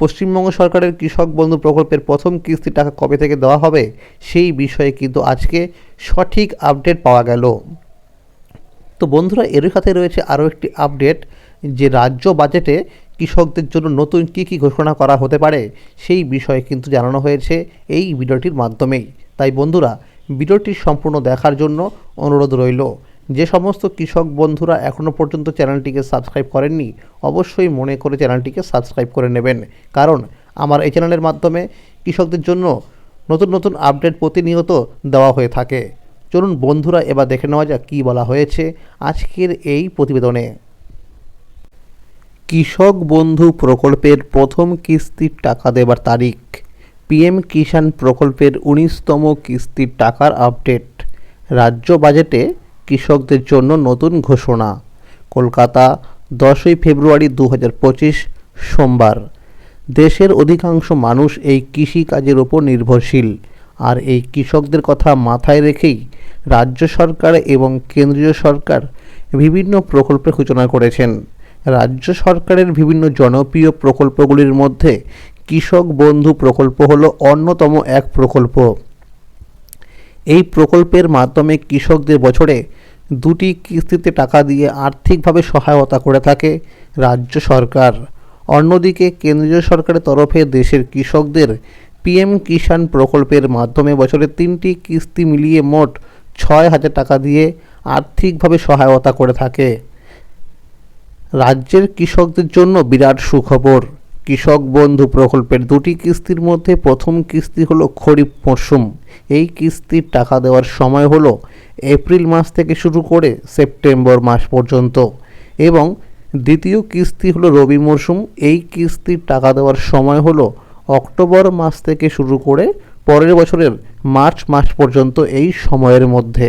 পশ্চিমবঙ্গ সরকারের কৃষক বন্ধু প্রকল্পের প্রথম কিস্তির টাকা কবে থেকে দেওয়া হবে, সেই বিষয়ে কিন্তু আজকে সঠিক আপডেট পাওয়া গেল। তো বন্ধুরা এর সাথে রয়েছে আরও একটি আপডেট, যে রাজ্য বাজেটে কৃষকদের জন্য নতুন কী কী ঘোষণা করা হতে পারে, সেই বিষয়ে কিন্তু জানানো হয়েছে এই ভিডিওটির মাধ্যমেই। তাই বন্ধুরা, ভিডিওটি সম্পূর্ণ দেখার জন্য অনুরোধ রইল। যে সমস্ত কৃষক বন্ধুরা এখনও পর্যন্ত চ্যানেলটিকে সাবস্ক্রাইব করেননি, অবশ্যই মনে করে চ্যানেলটিকে সাবস্ক্রাইব করে নেবেন। কারণ আমার এই চ্যানেলের মাধ্যমে কৃষকদের জন্য নতুন নতুন আপডেট প্রতিনিয়ত দেওয়া হয়ে থাকে। চলুন বন্ধুরা এবার দেখে নেওয়া যাক কী বলা হয়েছে আজকের এই প্রতিবেদনে। কৃষক বন্ধু প্রকল্পের প্রথম কিস্তির টাকা দেবার তারিখ। পিএম কিষাণ প্রকল্পের উনিশতম কিস্তির টাকার আপডেট। রাজ্য বাজেটে কৃষকদের জন্য নতুন ঘোষণা। কলকাতা, দশই ফেব্রুয়ারি দু পঁচিশ, সোমবার। দেশের অধিকাংশ মানুষ এই কৃষি কাজের ওপর নির্ভরশীল। আর এই কৃষকদের কথা মাথায় রেখেই রাজ্য সরকার এবং কেন্দ্রীয় সরকার বিভিন্ন প্রকল্পের সূচনা করেছেন। রাজ্য সরকারের বিভিন্ন জনপ্রিয় প্রকল্পগুলির মধ্যে কৃষক বন্ধু প্রকল্প হলো অন্যতম এক প্রকল্প। এই প্রকল্পের মাধ্যমে কৃষকদের বছরে দুটি কিস্তিতে টাকা দিয়ে আর্থিকভাবে সহায়তা করে থাকে রাজ্য সরকার। অন্যদিকে কেন্দ্রীয় সরকারের তরফে দেশের কৃষকদের পিএম কিষাণ প্রকল্পের মাধ্যমে বছরে তিনটি কিস্তি মিলিয়ে মোট ছয় হাজার টাকা দিয়ে আর্থিকভাবে সহায়তা করে থাকে। রাজ্যের কৃষকদের জন্য বিরাট সুখবর। কৃষক বন্ধু প্রকল্পের দুটি কিস্তির মধ্যে প্রথম কিস্তি হলো খরিফ মরশুম। এই কিস্তির টাকা দেওয়ার সময় হলো এপ্রিল মাস থেকে শুরু করে সেপ্টেম্বর মাস পর্যন্ত। এবং দ্বিতীয় কিস্তি হলো রবি মরশুম। এই কিস্তির টাকা দেওয়ার সময় হলো অক্টোবর মাস থেকে শুরু করে পরের বছরের মার্চ মাস পর্যন্ত এই সময়ের মধ্যে।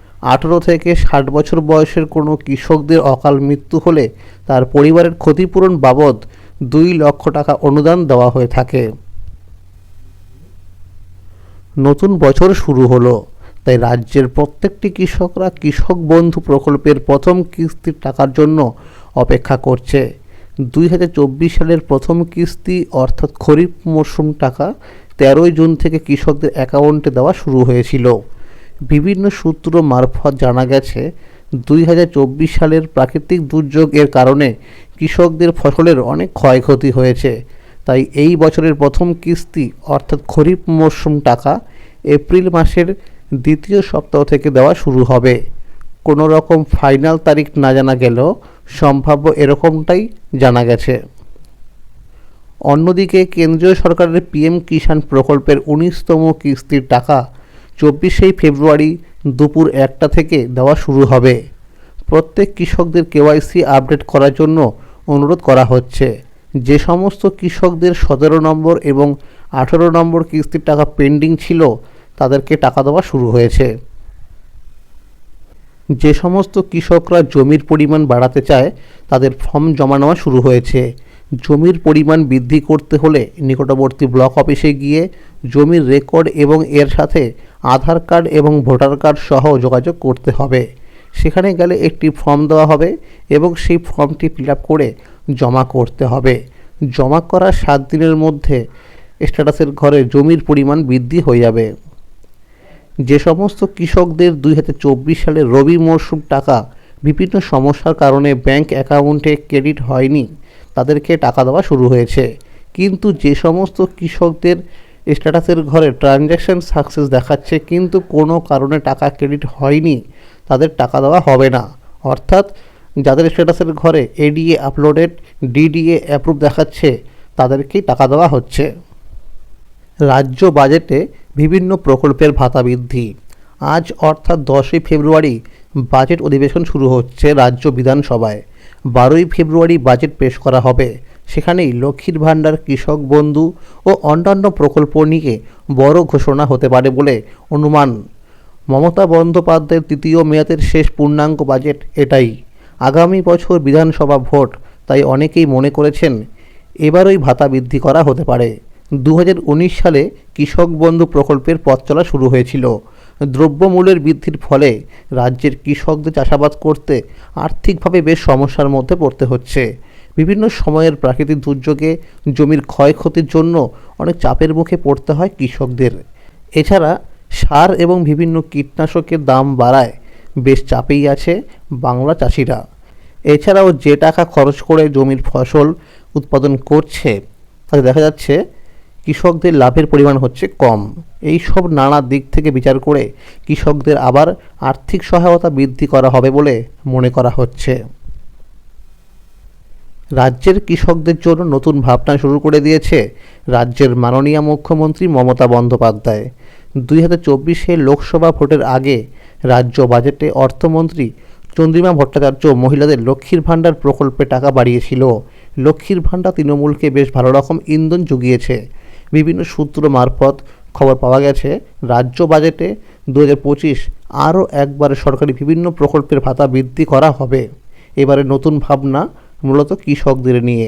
আঠেরো থেকে ষাট বছর বয়সের কোনো কৃষকদের অকাল মৃত্যু হলে তার পরিবারের ক্ষতিপূরণ বাবদ দুই লক্ষ টাকা অনুদান দেওয়া হয়ে থাকে। নতুন বছর শুরু হলো, তাই রাজ্যের প্রত্যেকটি কৃষকরা কৃষক বন্ধু প্রকল্পের প্রথম কিস্তির টাকার জন্য অপেক্ষা করছে। দুই হাজার চব্বিশ সালের প্রথম কিস্তি অর্থাৎ খরিফ মরশুম টাকা তেরোই জুন থেকে কৃষকদের অ্যাকাউন্টে দেওয়া শুরু হয়েছিল। বিভিন্ন সূত্র মারফত জানা গেছে, দুই হাজার চব্বিশ সালের প্রাকৃতিক দুর্যোগের কারণে কৃষকদের ফসলের অনেক ক্ষয়ক্ষতি হয়েছে। তাই এই বছরের প্রথম কিস্তি, অর্থাৎ খরিফ মরশুম টাকা, এপ্রিল মাসের দ্বিতীয় সপ্তাহ থেকে দেওয়া শুরু হবে। কোনো রকম ফাইনাল তারিখ না জানা গেলেও সম্ভাব্য এরকমটাই জানা গেছে। অন্যদিকে কেন্দ্রীয় সরকারের পিএম কিষাণ প্রকল্পের উনিশতম কিস্তির টাকা চব্বিশেই ফেব্রুয়ারি দুপুর একটা থেকে দেওয়া শুরু হবে। প্রত্যেক কৃষকদের কেওয়াইসি আপডেট করার জন্য অনুরোধ করা হচ্ছে। যে সমস্ত কৃষকদের সতেরো নম্বর এবং আঠেরো নম্বর কিস্তির টাকা পেন্ডিং ছিল, তাদেরকে টাকা দেওয়া শুরু হয়েছে। যে সমস্ত কৃষকরা জমির পরিমাণ বাড়াতে চায়, তাদের ফর্ম জমা নেওয়া শুরু হয়েছে। জমির পরিমাণ বৃদ্ধি করতে হলে নিকটবর্তী ব্লক অফিসে গিয়ে জমির রেকর্ড এবং এর সাথে আধার কার্ড এবং ভোটার কার্ড সহ যোগাযোগ করতে হবে। সেখানে গেলে একটি ফর্ম দেওয়া হবে এবং সেই ফর্মটি ফিল করে জমা করতে হবে। জমা করার সাত দিনের মধ্যে স্ট্যাটাসের ঘরে জমির পরিমাণ বৃদ্ধি হয়ে যাবে। যে সমস্ত কৃষকদের দুই হাজার চব্বিশ সালের রবি মরশুম টাকা বিভিন্ন সমস্যার কারণে ব্যাংক অ্যাকাউন্টে ক্রেডিট হয়নি। তাদেরকে টাকা দেওয়া শুরু হয়েছে। কিন্তু যে সমস্ত কৃষকদের স্ট্যাটাসের ঘরে ট্রানজ্যাকশান সাকসেস দেখাচ্ছে, কিন্তু কোনো কারণে টাকা ক্রেডিট হয়নি, তাদের টাকা দেওয়া হবে না। অর্থাৎ যাদের স্ট্যাটাসের ঘরে এডিএ আপলোডেড ডিডিএ অ্যাপ্রুভ দেখাচ্ছে, তাদেরকেই টাকা দেওয়া হচ্ছে। রাজ্য বাজেটে বিভিন্ন প্রকল্পের ভাতা বৃদ্ধি। আজ অর্থাৎ দশই ফেব্রুয়ারি বাজেট অধিবেশন শুরু হচ্ছে রাজ্য বিধানসভায়। বারোই ফেব্রুয়ারি বাজেট পেশ করা হবে। সেখানেই লক্ষ্মীর ভাণ্ডার, কৃষক বন্ধু ও অন্যান্য প্রকল্প নিয়ে বড় ঘোষণা হতে পারে বলে অনুমান। মমতা বন্দ্যোপাধ্যায়ের তৃতীয় মেয়াদের শেষ পূর্ণাঙ্গ বাজেট এটাই। আগামী বছর বিধানসভা ভোট, তাই অনেকেই মনে করেছেন এবারই ভাতা বৃদ্ধি করা হতে পারে। দু হাজার উনিশ সালে কৃষক বন্ধু প্রকল্পের পথ চলা শুরু হয়েছিল। দ্রব্যমূল্যের বৃদ্ধির ফলে রাজ্যের কৃষকদের চাষাবাদ করতে আর্থিকভাবে বেশ সমস্যার মধ্যে পড়তে হচ্ছে। বিভিন্ন সময়ের প্রাকৃতিক দুর্যোগে জমির ক্ষয়ক্ষতির জন্য অনেক চাপের মুখে পড়তে হয় কৃষকদের। এছাড়া সার এবং বিভিন্ন কীটনাশকের দাম বাড়ায়, বেশ চাপেই আছে বাংলা চাষিরা। এছাড়াও যে টাকা খরচ করে জমির ফসল উৎপাদন করছে, তাতে দেখা যাচ্ছে কৃষকদের লাভের পরিমাণ হচ্ছে কম। এই সব নানা দিক থেকে বিচার করে কৃষকদের আবার আর্থিক সহায়তা বৃদ্ধি করা হবে বলে মনে করা হচ্ছে। রাজ্যের কৃষকদের জন্য নতুন ভাবনা শুরু করে দিয়েছে রাজ্যের মাননীয় মুখ্যমন্ত্রী মমতা বন্দ্যোপাধ্যায়। দুই হাজার চব্বিশে লোকসভা ভোটের আগে রাজ্য বাজেটে অর্থমন্ত্রী চন্দ্রিমা ভট্টাচার্য মহিলাদের লক্ষ্মীর ভাণ্ডার প্রকল্পে টাকা বাড়িয়েছিল। লক্ষ্মীর ভাণ্ডার তৃণমূলকে বেশ ভালো রকম ইন্ধন জুগিয়েছে। বিভিন্ন সূত্র মারফত খবর পাওয়া গেছে, রাজ্য বাজেটে দু হাজার পঁচিশ আরও একবার সরকারি বিভিন্ন প্রকল্পের ভাতা বৃদ্ধি করা হবে। এবারে নতুন ভাবনা মূলত কৃষকদের নিয়ে।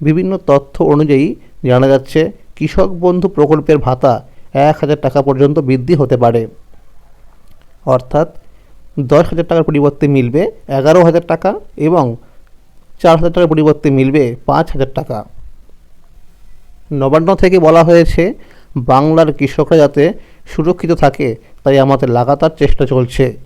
বিভিন্ন তথ্য অনুযায়ী জানা যাচ্ছে, কৃষক বন্ধু প্রকল্পের ভাতা এক হাজার টাকা পর্যন্ত বৃদ্ধি হতে পারে। অর্থাৎ দশ হাজার টাকার পরিবর্তে মিলবে এগারো হাজার টাকা এবং চার হাজার টাকার পরিবর্তে মিলবে পাঁচ হাজার টাকা। নবান্ন থেকে বলা হয়েছে বাংলার কৃষকরা যাতে সুরক্ষিত থাকে, তাই আমাদের লাগাতার চেষ্টা চলছে।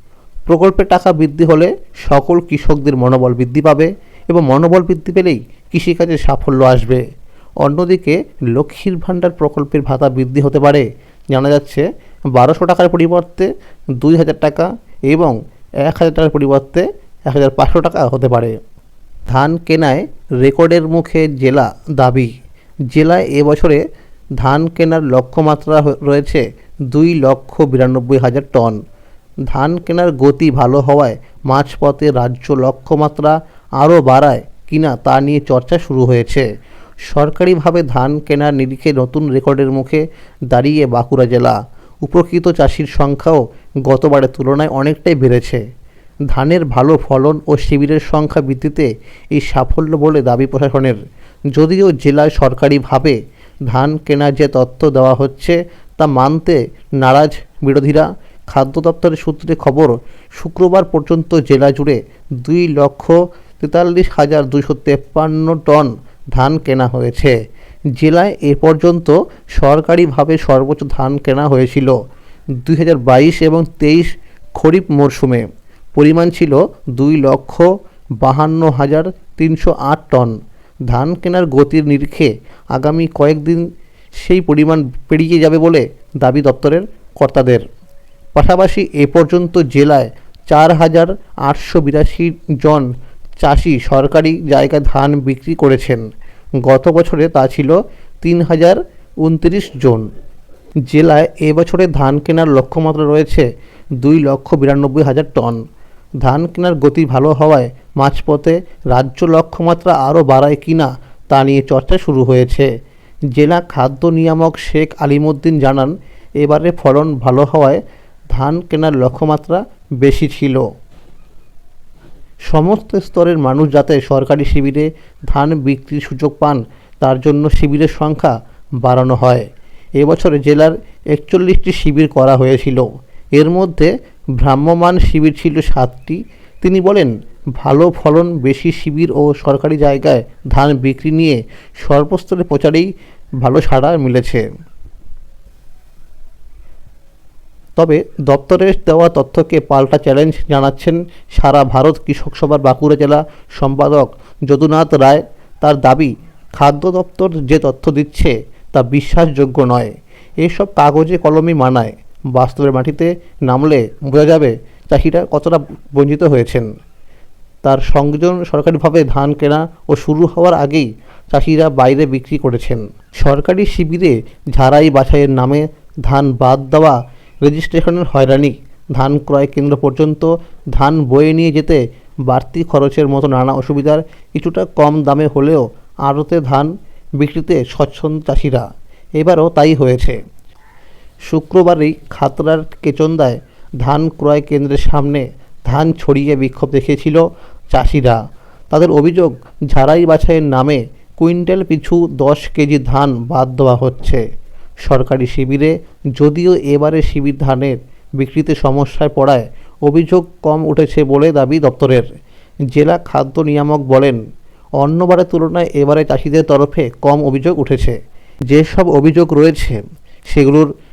প্রকল্পের টাকা বৃদ্ধি হলে সকল কৃষকদের মনোবল বৃদ্ধি পাবে এবং মনোবল বৃদ্ধি পেলেই কৃষিকাজে সাফল্য আসবে। অন্যদিকে লক্ষ্মীর ভাণ্ডার প্রকল্পের ভাতা বৃদ্ধি হতে পারে। জানা যাচ্ছে, বারোশো টাকার পরিবর্তে দুই হাজার টাকা এবং এক হাজার টাকার পরিবর্তে এক হাজার পাঁচশো টাকা হতে পারে। ধান কেনায় রেকর্ডের মুখে জেলা দাবি। জেলায় এবছরে ধান কেনার লক্ষ্যমাত্রা রয়েছে দুই লক্ষ বিরানব্বই হাজার টন। ধান কেনার গতি ভালো হওয়ায় মাঝপথে রাজ্য লক্ষ্যমাত্রা আরও বাড়ায় কিনা তা নিয়ে চর্চা শুরু হয়েছে। সরকারিভাবে ধান কেনার নিরিখে নতুন রেকর্ডের মুখে দাঁড়িয়ে বাঁকুড়া জেলা। উপকৃত চাষির সংখ্যাও গতবারের তুলনায় অনেকটাই বেড়েছে। ধানের ভালো ফলন ও শিবিরের সংখ্যা বৃদ্ধিতে এই সাফল্য বলে দাবি প্রশাসনের। যদিও জেলায় সরকারিভাবে ধান কেনার যে তথ্য দেওয়া হচ্ছে, তা মানতে নারাজ বিরোধীরা। খাদ্য দপ্তরের সূত্রে খবর, শুক্রবার পর্যন্ত জেলা জুড়ে দুই লক্ষ তেতাল্লিশ হাজার দুশো তেপ্পান্ন টন ধান কেনা হয়েছে। জেলায় এ পর্যন্ত সরকারিভাবে সর্বোচ্চ ধান কেনা হয়েছিল দুই হাজার বাইশ এবং তেইশ খরিফ মরশুমে। পরিমাণ ছিল দুই লক্ষ বাহান্ন হাজার তিনশো আট টন। ধান কেনার গতির নিরিখে আগামী কয়েকদিন সেই পরিমাণ পেরিয়ে যাবে বলে দাবি দপ্তরের কর্তাদের। পাশাপাশি এ পর্যন্ত জেলায় চার হাজার আটশো বিরাশি জন চাষি সরকারি জায়গায় ধান বিক্রি করেছেন। গত বছরে তা ছিল তিন হাজার উনত্রিশ জন। জেলায় এবছরে ধান কেনার লক্ষ্যমাত্রা রয়েছে দুই লক্ষ বিরানব্বই হাজার টন। ধান কেনার গতি ভালো হওয়ায় মাঝপথে রাজ্য লক্ষ্যমাত্রা আরও বাড়ায় কিনা তা নিয়ে চর্চা শুরু হয়েছে। জেলা খাদ্য নিয়ামক শেখ আলিমুদ্দিন জানান, এবারে ফলন ভালো হওয়ায় ধান কেনার লক্ষ্যমাত্রা বেশি ছিল। সমস্ত স্তরের মানুষ যাতে সরকারি শিবিরে ধান বিক্রির সুযোগ পান, তার জন্য শিবিরের সংখ্যা বাড়ানো হয়। এবছরে জেলার একচল্লিশটি শিবির করা হয়েছিল। এর মধ্যে ভ্রাম্যমাণ শিবির ছিল সাতটি। তিনি বলেন, ভালো ফলন বেশি শিবির ও সরকারি জায়গায় ধান বিক্রি নিয়ে সর্বস্তরে প্রচারেই ভালো সাড়া মিলেছে। তবে দপ্তরের দেওয়া তথ্যকে পাল্টা চ্যালেঞ্জ জানাচ্ছেন সারা ভারত কৃষক সভার বাঁকুড়া জেলা সম্পাদক যদুনাথ রায়। তার দাবি, খাদ্য দপ্তর যে তথ্য দিচ্ছে তা বিশ্বাসযোগ্য নয়। এসব কাগজে কলমই মানায়। বাস্তবের মাটিতে নামলে বোঝা যাবে চাষিরা কতটা বঞ্চিত হয়েছেন। তার সংযোজন সরকারিভাবে ধান কেনা ও শুরু হওয়ার আগেই চাষিরা বাইরে বিক্রি করেছেন। সরকারি শিবিরে ঝাড়াই বাছাইয়ের নামে ধান বাদ দেওয়া রেজিস্ট্রেশনের হয়রানি। ধান ক্রয় কেন্দ্র পর্যন্ত ধান বয়ে নিয়ে যেতে বাড়তি খরচের মতো নানা অসুবিধার কিছুটা কম দামে হলেও আড়তে ধান বিক্রিতে স্বচ্ছন্দ চাষিরা। এবারও তাই হয়েছে। শুক্রবারই খাতড়ার কেচন্দায় ধান ক্রয় কেন্দ্রের সামনে ধান ছড়িয়ে বিক্ষোভ দেখিয়েছিল চাষিরা। তাদের অভিযোগ, ঝাড়াই বাছাইয়ের নামে কুইন্টাল পিছু দশ কেজি ধান বাদ দেওয়া হচ্ছে। সরকারি শিবিরে যদিও এবারে শিবির ধানের বিক্রিতে সমস্যায় পড়ায় অভিযোগ কম উঠেছে বলে দাবি দপ্তরের। জেলা খাদ্য নিয়ামক বলেন, অন্যবারের তুলনায় এবারে চাষিদের তরফে কম অভিযোগ উঠেছে। যেসব অভিযোগ রয়েছে, সেগুলোর